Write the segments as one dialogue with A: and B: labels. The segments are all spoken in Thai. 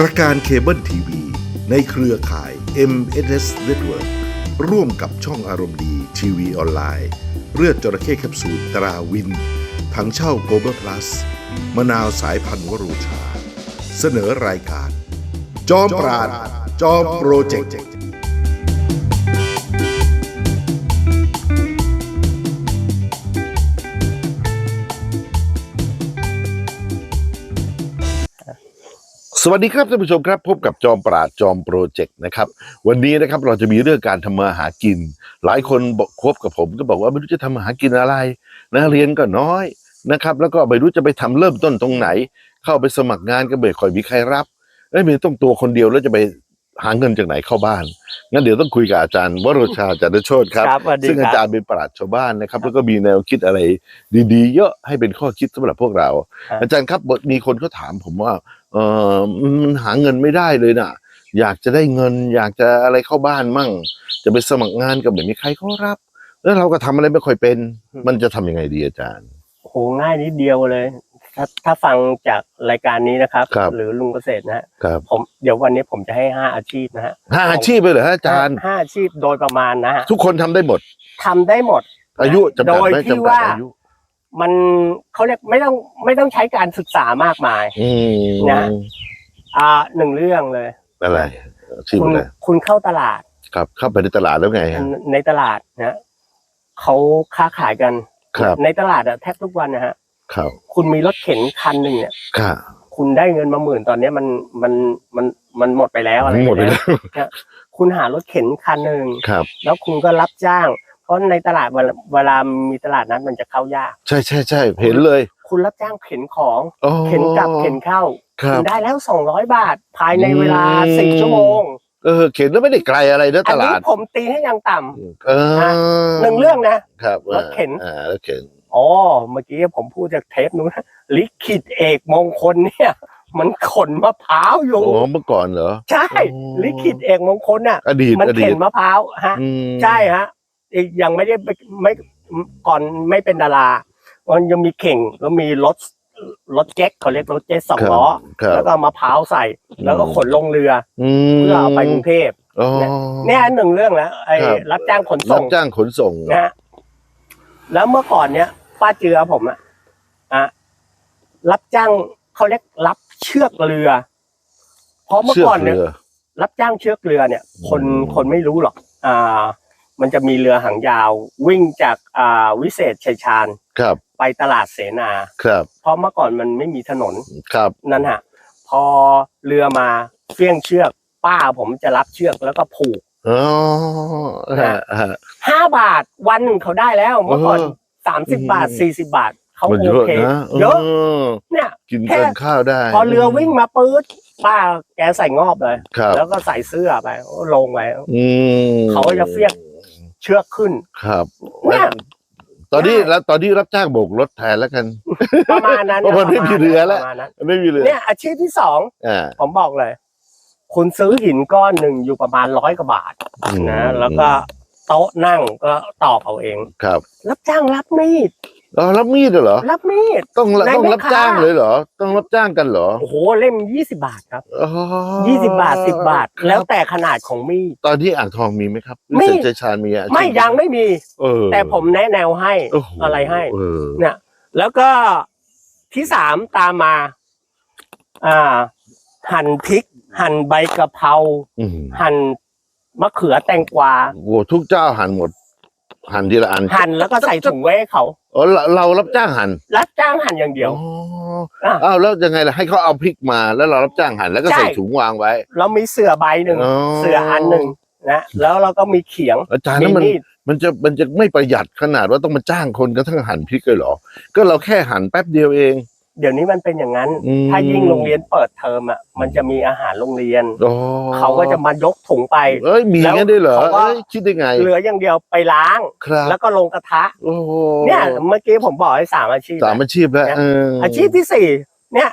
A: ประการเคเบิลทีวีในเครือข่าย MSS Network ร่วมกับช่องอารมณ์ดีทีวีออนไลน์ เลือดจระเข้แคปซูลตราวินถังเช่าโกลบอลพลัส มะนาวสายพันธุ์วโรูชา เสนอรายการ จอมปราดจอมโปรเจกต์ สวัสดีครับท่านผู้ชมครับ พบกับจอมปราดจอมโปรเจกต์นะครับ วันนี้นะครับเราจะมีเรื่องการทำมาหากิน หลายคนบอกคบกับผมก็บอกว่าไม่รู้จะทำมาหากินอะไรนะเรียนก็น้อยนะครับ แล้วก็ไม่รู้จะไปทำเริ่มต้นตรงไหน เข้าไปสมัครงานก็ไม่ค่อยมีใครรับเอ้ยมีต้องตัวคนเดียวแล้วจะไป หาเงินจากไหนเข้าบ้าน งั้นเดี๋ยวต้องคุยกับอาจารย์วโรชาจันทโชตครับ
B: ครับสวัสดี
A: ซึ่ง
B: ครับ
A: อาจารย์เป็นปราชญ์ชาวบ้านนะครับ แล้วก็มีแนวคิดอะไรดีๆ เยอะให้เป็นข้อคิดสำหรับพวกเรา
B: ครับ
A: อาจารย์ครับมีคนเขาถามผมว่า เออมันหาเงินไม่ได้เลยน่ะ อยากจะได้เงิน อยากจะอะไรเข้าบ้านมั่ง จะไปสมัครงานก็ไม่มีใครเขารับ แล้วเราก็ทำอะไรไม่ค่อยเป็นมันจะทำยังไงดีอาจารย์
B: โอ้โหง่ายนิดเดียวเลย ถ้าถ้าฟังจากรายการนี้นะครับ
A: ครับ
B: หรือลุงเกษตรนะฮะ
A: ครับ
B: ผมเดี๋ยววันนี้ผมจะให้ห้าอาชีพนะฮะ
A: ห้าอาชีพไปเหรอฮะอาจารย์
B: ห้ห้าอาชีพโดยประมาณนะฮะ
A: ทุกคนทำได้หมด
B: ทำได้หมด
A: อายุจำกัด
B: โดย
A: ไหม
B: ที่
A: จำกัด
B: ว่า
A: อายุ
B: มันเขาเรียกไม่ต้องไม่ต้องใช้การศึกษามากมาย
A: อืม
B: นะอ่าหนึ่งเรื่องเลย
A: อะไรอาชีพ
B: คุณ
A: อะไร
B: คุณเข้าตลาด
A: ครับ เข้าไปในตลาดแล้วไงฮะ
B: ในตลาดนะเขาค้าขายกัน
A: ครับ
B: ในตลาดอะแทบทุกวันนะฮะ
A: ครับ
B: คุณมีรถเข็นคันหนึ่งเนี่ย
A: ค่ะ
B: คุณได้เงินมาหมื่นตอนเนี้ยมันมันมันมันหมดไปแล้วอะไร
A: หมดไป
B: ไป
A: แล้ว
B: นะคุณหารถเข็นคันหนึ่ง
A: ครับ
B: แล้วคุณก็รับจ้าง เพราะในตลาดเวลาเวลามีตลาดนั้นมันจะเข้ายาก
A: ใช่ใช่ใช่เห็นเลย
B: คุณรับจ้างเข็นของ
A: อ๋อ
B: เข็นกลับเข็นเข้า
A: ครั
B: คุ
A: บ
B: ณได้แล้วสองร้อยบาท ภายในเวลา
A: อืม
B: สิบชั่วโมง
A: เออเข็นแล้วไม่ได้ไกลอะไรนะ
B: อั
A: ต
B: นนี้
A: ลาด
B: ผมตีให้ยังต่ำ
A: เออ
B: หนึ่งเรื่องนะครับรถเข็น
A: อ่ารถเข็น
B: อ๋อ เมื่อกี้ผมพูดจากเทปนู้นนะลิขิตเอกมงคลเนี่ย มันขนมะพร้าวอยู่
A: โอ้เมื่อก่อนเหรอ
B: ใช่
A: โอ้
B: ลิขิตเอกมงคลน่ะ
A: อดีต
B: มัน
A: อดี
B: เข็
A: ต
B: นมะพร้าวฮะ
A: อืม
B: ใช่ฮะอีกยังไม่ได้ไปไม่ก่อนไม่เป็นดารา มันยังมีเข่งแล้วมีรถรถเจ๊กเขาเรียกรถเจ๊กสองล้อ
A: ครับ
B: แล้วก็เอามะพร้าวใส่ แล้วก็ขนลงเรือ
A: ม
B: เพื่อเอาไปกรุงเทพ
A: อ๋อ
B: เนี่ยหนึ่งเรื่องแล้วไอ้
A: ครับ
B: รับจ้างขน
A: รั
B: ส่
A: บ
B: ง
A: จ้างขนส่ง
B: นะฮะแล้วเมื่อก่อนเนี้ย ป้าเจือผมอะอะรับจ้างเขาเรียกรับเชือกเรือเพราะเมื่อ
A: เชือก
B: ก่อนเนี่ย
A: เรือ
B: รับจ้างเชือกเรือเนี่ย คน
A: อืม
B: คนไม่รู้หรอก อ่า มันจะมีเรือหางยาว วิ่งจากอ่าวิเศษชัยชาญ
A: ครับ
B: ไปตลาดเสนา
A: ครับ
B: เพราะเมื่อก่อนมันไม่มีถนน
A: ครับ
B: นั่นฮะ พอเรือมาเฟี้ยงเชือก ป้าผมจะรับเชือกแล้วก็ผูก
A: อ๋อ
B: นะ
A: ฮะ
B: ห้าบาทวันหนึ่งเขาได้แล้วเมื่อก่อน
A: เออ
B: สามสิบบาท
A: อืม
B: สี่สิบาทเขา
A: มัน
B: โอ
A: เยอะ
B: เค
A: นะ
B: เยอะ
A: อ
B: เนี่ย
A: กิน
B: แค่
A: เกินข้าวได้
B: พอเรือวิ่งมาปื๊ดป้าแกใส่งอบเลย
A: ครับ
B: แล้วก็ใส่เสื้อไปลงไป
A: อืม
B: เขาก็จะเฟี้ยงเชือกขึ้น
A: ครับ
B: เนี่ย
A: ตอนนี้แล้วตอนนี้รับจ้างโบกรถแทนแล้วกัน
B: ประมาณนั้น
A: เพราะมันไม่มีเรือแล้ว
B: ประมาณนั้น
A: ไม่มีเรือ
B: เนี่ยอาชีพที่สอง
A: อ่า
B: ผมบอกเลย คุณซื้อหินก้อนหนึ่งอยู่ประมาณร้อยกว่าบาท
A: อืม
B: นะแล้วก็ โต๊ะนั่งก็ตอกเอาเอง
A: ครับ
B: รับจ้างรับมีด
A: อ๋อรับมีดเหรอ
B: รับมีด
A: ต้อง
B: ใน
A: ต้อง
B: แม่
A: รับ
B: ค้า
A: จ้างเลยเหรอ ต้องรับจ้างกันเหรอ
B: โอ้โหเล่มยี่สิบาทครับ
A: อ๋อ
B: ยี่สิบาทสิบบาท
A: ครับ
B: แล้วแต่ขนาดของมีด
A: ตอนที่อ่างทองมีไหมครับ
B: ไม่
A: วิเศษชัยชาญมีอาชีพ
B: ไม่ยังไม่มี
A: เออ
B: แต่ผมแนะแนวให้
A: โโอะ
B: ไรให้
A: เออ
B: เนี่ยแล้วก็ที่สามตามมา อ่า หั่นพริก หั่นใบกะเพรา
A: อืม
B: หั่น มะเขือแตงกวา
A: โอ้ทุกเจ้าหั่นหมด หั่นทีละอัน
B: หั่นแล้วก็ใส่ถุงไว้ให้เขา
A: อ๋อเราเรารับจ้างหั่น
B: รับจ้างหั่นอย่างเดียว
A: อ๋อ
B: อะ
A: อ้าวแล้วยังไงล่ะให้เขาเอาพริกมาแล้วเรารับจ้างหั่นแล้วก็
B: ใช่
A: ใส่ถุงวางไว้
B: เรามีเสือใบหนึ่ง
A: อ๋อ
B: เสืออันหนึ่งนะแล้วเราก็มีเขียง
A: อาจารย์
B: มี
A: นั้นมัน
B: มีด
A: มันจะมันจะไม่ประหยัดขนาดว่าต้องมาจ้างคนกระทั่งหั่นพริกเลยเหรอ ก็เราแค่หั่นแป๊บเดียวเอง
B: เดี๋ยวนี้มันเป็นอย่างนั้น
A: อืม
B: ถ้ายิ่งโรงเรียนเปิดเทอมอะ มันจะมีอาหารโรงเรียน
A: อ๋อ
B: เขาก็จะมายกถุงไป
A: เอ้ยมีงั้นด้วยเหรอ
B: แล้วเขาก็
A: เอ้ยคิดได้ไง
B: เหลืออย่างเดียวไปล้าง
A: ครับ
B: แล้วก็ลงกระทะ
A: โอ้โห
B: เนี่ย เมื่อกี้ผมบอกให้สามอาชีพ
A: สามอาชีพแล้ว
B: นะ
A: เออ
B: อาชีพที่สี่เนี่ย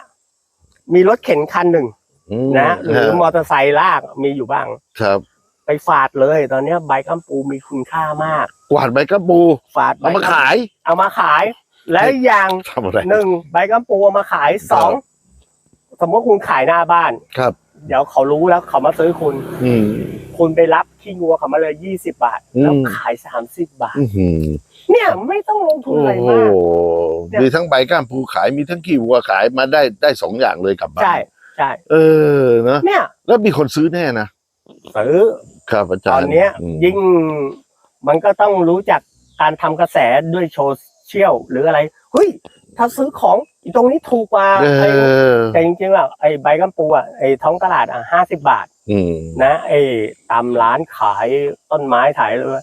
B: มีรถเข็นคันหนึ่ง
A: อืม
B: นะหรือ
A: ฮะ
B: มอเตอร์ไซค์ลากมีอยู่บ้าง
A: ครับ
B: ไปฝาดเลย ตอนเนี้ยใบกัมปูมีคุณค่ามาก
A: กวาดใบกระปู
B: ฝาดใบ
A: เอามาขาย
B: เอามาขาย และอีกอย่าง
A: ทำอะไร
B: หนึ่งใบกัมปูเอามาขายสองสมมติคุณขายหน้าบ้าน
A: ครับ
B: เดี๋ยวเขารู้แล้วเขามาซื้อคุณ
A: อืม
B: คุณไปรับขี้งัวเขามาเลยยี่สิบาท แล้ว
A: อืม
B: ขายสามสิบบาท
A: อื้อหือ
B: เนี่ยไม่ต้องลงทุน
A: โอ้
B: อะไร
A: โห
B: มาก เนี่ย
A: มีทั้งใบก้ามปูขายมีทั้งขี้วัวขายมาได้ได้สองอย่างเลยกลับบ้าน
B: ใช่ใช่
A: เออนะ
B: เนี่ย
A: แล้วมีคนซื้อแน่นะ
B: ซื้อ
A: ครับอา
B: ต
A: จาร
B: อน
A: ย์
B: เนี้ย
A: อืม
B: ยิ่งมันก็ต้องรู้จักการทำกระแสด้วยโซเชียลหรืออะไรเฮ้ยถ้าซื้อของอีตรงนี้ถูกกว่า
A: เอ
B: ไอ้
A: อ
B: แต่จริงๆแล้วไอ้ใบกัมปูอะไอ้ท้องตลาดอะห้าสิบาท
A: อืม
B: นะไอ้ตามร้านขายต้นไม้ขายเลย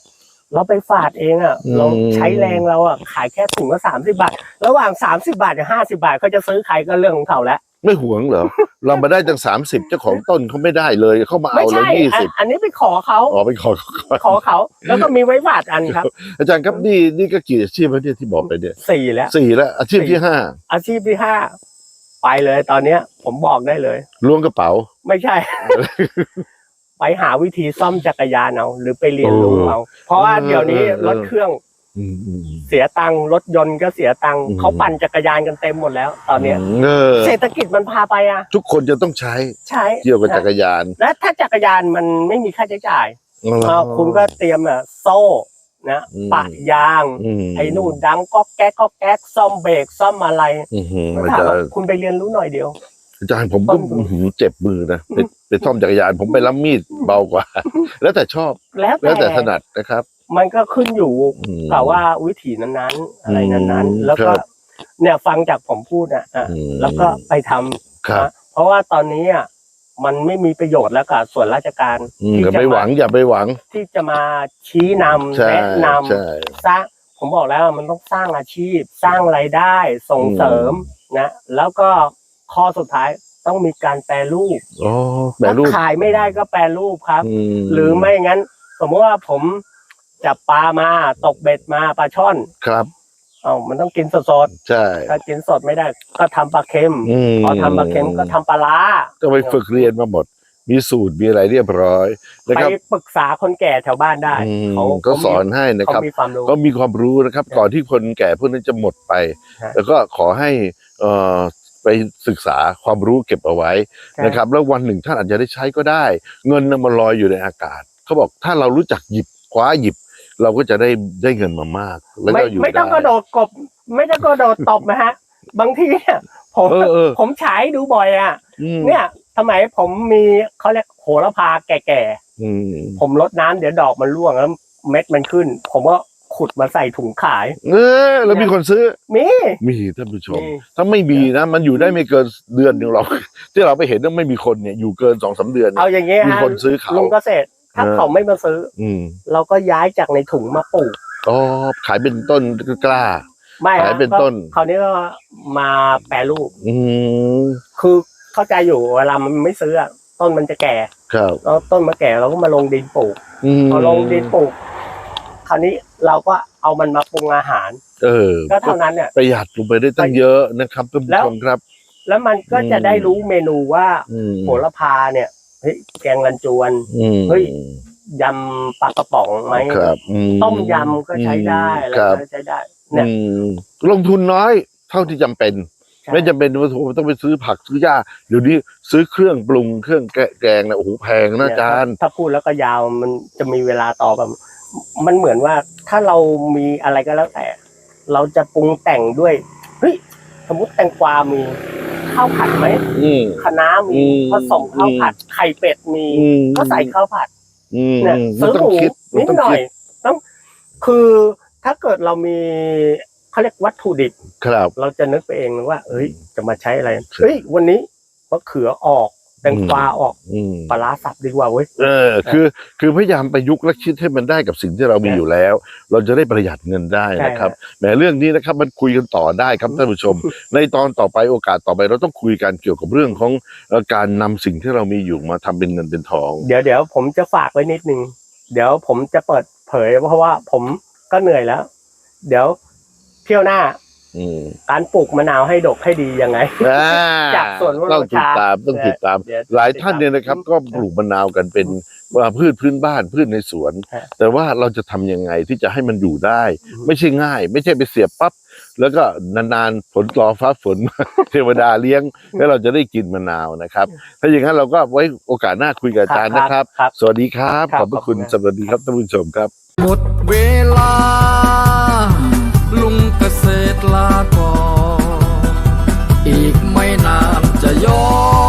B: เราไปฝาดเองอะเราใช้แรงเราอะขายแค่ถุงละสามสิบาท ระหว่างสามสิบาทกับห้าสิบาทเขาจะซื้อใครก็เรื่องของเขาแล้ว
A: ไม่หวงเหรอ เรามาได้ตั้งสามสิบเจ้าของต้นเขาไม่ได้เลยเขามา
B: ไม่
A: เอาเรา
B: ใช่
A: ยี่
B: อัน
A: สิบ
B: อันนี้ไปขอเขา
A: อ๋อไปขอ
B: ขอเขา แล้วก็มีไว้ฝาดอันครับ
A: อาจารย์ครับนี่นี่ก็กี่อาชีพแล้วเนี่ยที่บอกไปเนี่ย
B: สี่แล้ว
A: สี่แล้วอาชีพที่ห้า
B: อาชีพที่ห้าไปเลยตอนเนี้ย ผมบอกได้เลย
A: ล้วงกระเป๋า
B: ไม่ใช่ ไปหาวิธีซ่อมจักรยานเอาหรือไปเรียนรู้เอาเพราะว่าเดี๋ยวนี้รถเครื่อง
A: อืมอืม
B: เสียตังค์รถยนต์ก็เสียตังค์
A: อืม
B: เขาปั่นจักรยานกันเต็มหมดแล้ว ตอนเนี้ย
A: เออ
B: เศรษฐกิจมันพาไปอะ
A: ทุกคนจะต้องใช้
B: ใช่
A: เกี่ยวกับจักรยาน
B: และถ้าจักรยานมันไม่มีค่าใช้จ่าย
A: อ๋อ
B: เอ่อคุณก็เตรียมอะโซ่นะ
A: อืม
B: ปะยาง
A: ม
B: ไอ้นู่นดังก็แก๊กก็แก๊กซ่อมเบรกซ่อมอะไร
A: อื้อหือ
B: ผม
A: อา
B: ถาม
A: จาร
B: ว่า
A: ย์
B: คุณไปเรียนรู้หน่อยเดียว
A: อาจารย์ผม
B: ต้
A: ก็
B: นทุน
A: อื้อหือเจ็บมือนะไปไปซ่อมจักรยานผมไปรับมีดเบากว่า แล้วแต่ชอบ
B: แล้ว
A: แล้วแต่
B: แต่
A: ถนัดนะครับ
B: มันก็ขึ้นอยู่
A: อืม
B: กับว่าวิถีนั้นๆ อะไรนั้น
A: อืม
B: ๆแล้ว
A: ค
B: ก็
A: รับ
B: เนี่ยฟังจากผมพูดอะอะ
A: อืม
B: แล้วก็ไปทำ
A: ครับ
B: นะเพราะว่าตอนนี้อะมันไม่มีประโยชน์แล้วกับส่วนราชการ
A: อืม
B: ที่
A: อย่า
B: จะ
A: ไปหวัง
B: มา
A: อย่าไปหวัง
B: ที่จะมาชี้นำ
A: ใช่
B: แนะนำ
A: ใช่
B: สร้างผมบอกแล้วมันต้องสร้างอาชีพ สร้างรายได้ส่งเสริมนะ แล้วก็ข้อสุดท้ายต้องมีการแปรรูป
A: อ๋อแปร
B: ถ้า
A: รูป
B: ขายไม่ได้ก็แปรรูปครับ
A: ม
B: หรือไม่งั้น สมมติว่าผม จับปลามาตกเบ็ดมาปลาช่อน
A: ครับ
B: เอ้ามันต้องกินสด
A: ใช่
B: ๆถ้ากินสดไม่ได้ ก็ทำปลาเค็ม
A: ม
B: พอทำปลาเค็มก็ทำปลาร้า
A: ก็ไปฝึกเรียนมาหมด มีสูตรมีอะไรเรียบร้อยนะ
B: ไป
A: ครับ
B: ปรึกษาคนแก่แถวบ้านได้
A: อืม
B: เขา
A: ก็สอนให้นะ
B: เขา
A: ครับ
B: มีความรู้
A: ก็มีความรู้นะครับก่อนที่คนแก่พวกนั้นจะหมดไป
B: ฮะ
A: แล้วก็ขอให้เอ่อไปศึกษาความรู้เก็บเอาไว้
B: ใช่
A: นะครับ แล้ววันหนึ่งท่านอาจจะได้ใช้ก็ได้ เงินน่ะมันลอยอยู่ในอากาศเขาบอกถ้าเรารู้จักหยิบคว้าหยิบ เราก็จะได้ได้เงินมามาก แล้ว
B: ไม่
A: ก็อยู่
B: ไม่ต้องก
A: ได้
B: ระโดดกบ ไม่ต้องกระโดดตบนะฮะ บางทีเนี่ยผม
A: เออเออ
B: ผมฉายดูบ่อยอะ
A: อืม
B: เนี่ยสมัยผมมีเขาเรียกโหระพาแก่
A: อืม
B: ๆผมลดน้ำเดี๋ยวดอกมันร่วงแล้วเม็ดมันขึ้น ผมก็ขุดมาใส่ถุงขาย
A: เออแล้วมีคนซื้อ
B: มี
A: มีท่านผู้ชม
B: มี
A: ถ้าไม่มีนะ มันอยู่ได้ไม่เกินเดือนหนึ่งหรอก ที่เราไปเห็นว่าไม่มีคนเนี่ยอยู่เกินสองสามเดือน
B: เอาอย่างเงี้ย
A: มี
B: ฮะ
A: คนซื้อเขา
B: ลุงเกษตร ถ้า
A: เออ
B: เขาไม่มาซื้อ
A: อืม
B: เราก็ย้ายจากในถุงมาปลูก
A: อ๋อขายเป็นต้นกล้า
B: ไม่
A: ขาย
B: ฮะ
A: เป็นต้น
B: ก็คราวนี้ก็มาแปรรูป
A: อืม
B: คือเข้าใจอยู่เวลามันไม่ซื้ออะต้นมันจะแก่
A: ครับ
B: แล้วต้นมาแก่เราก็มาลงดินปลูก
A: อืม
B: พอลงดินปลูก คราวนี้เราก็เอามันมาปรุงอาหาร
A: เออ
B: ก็เท่านั้นเนี่ย
A: ประหยัดลงไปได้ตั้งเยอะนะครับท่าน
B: แล้
A: ผู้
B: ว
A: ชมครับ
B: แล้วมันก็จะ
A: อืม
B: ได้รู้เมนูว่า
A: อืม
B: โหระพาเนี่ย เฮ้ยแกงรันจวน
A: อืม
B: เฮ้ยยำปลากระป๋องไหม
A: ครับอื
B: ต้มยำก็ใช้ได้อะไร
A: ครับ
B: ก็ใช้ได้เนี่ย
A: อืมลงทุนน้อย เท่าที่จำเป็น
B: ใช่
A: ไม่จำเป็นว่าโอ้โหต้องไปซื้อผักซื้อหญ้าเดี๋ยวนี้ซื้อเครื่องปรุงเครื่องแกะแกงนะโอ้โหแพงนะอาจารย์
B: ถ้าพูดแล้วก็ยาวมันจะมีเวลาต่อแบบมันเหมือนว่าถ้าเรามีอะไรก็แล้วแต่ เราจะปรุงแต่งด้วยเฮ้ยสมมติแตงกวามี ข้าวผัดไหม
A: อืม
B: คะน้า
A: อื
B: มี
A: ม
B: ผสมข้าวผัดไข่เป็ดมี
A: อืม
B: ก็ใส่ข้าวผัด
A: อืม
B: เนี่ย
A: มัน
B: ซื้อ
A: ต้อ
B: ห
A: ง
B: มู
A: คิดมั
B: นิด
A: ต้อง
B: หน่อ
A: คิ
B: ย
A: ด
B: ต้องคือถ้าเกิดเรามีเขาเรียกวัตถุดิบ
A: ครับ
B: เราจะนึกไปเองว่า เอ้ย จะมาใช้อะไร
A: ใช่
B: เฮ้ย วันนี้มะเขือออก แตงกวาออก
A: อืม
B: ปลาร้าสับดีกว่าเว้ย
A: เออ คือคือพยายามประยุกต์และคิดให้มันได้กับสิ่งที่เรามี
B: ใช่
A: อยู่แล้ว เราจะได้ประหยัดเงินได้นะครับ
B: ใช่
A: แหมเรื่องนี้นะครับมันคุยกันต่อได้ครับท่านผู้ชม ในตอนต่อไปโอกาสต่อไปเราต้องคุยกันเกี่ยวกับเรื่องของเอ่อการนำสิ่งที่เรามีอยู่มาทำเป็นเงินเป็นทอง
B: เดี๋ยวเดี๋ยวผมจะฝากไว้นิดนึงเดี๋ยวผมจะเปิดเผยเพราะว่าผมก็เหนื่อยแล้ว เดี๋ยวเที่ยวหน้า
A: อืม
B: การปลูกมะนาวให้ดกให้ดียังไงจากส่วน
A: ต้องติดตามต้องติดตาม หลายท่านเนี่ยนะครับ ก็ปลูกมะนาวกันเป็นพืชพื้นบ้านพืชในสวน แต่ว่าเราจะทํำยังไงที่จะให้มันอยู่ได้ ไม่ใช่ง่าย ไม่ใช่ไปเสียบปั๊บแล้วก็นานๆฝนรอฟ้าฝนเทวดาเลี้ยง แล้วเราจะได้กินมะนาวนะครับ ถ้าอย่างนั้นเราก็ไว้โอกาสหน้าคุยกับอาจารย์นะครับ สวัสดีครับ ขอบพระคุณสวัสดีครับท่านผู้ชมครับ
C: หมดเวลา ษตรลาก่อนอีกไม่นานจะย้อน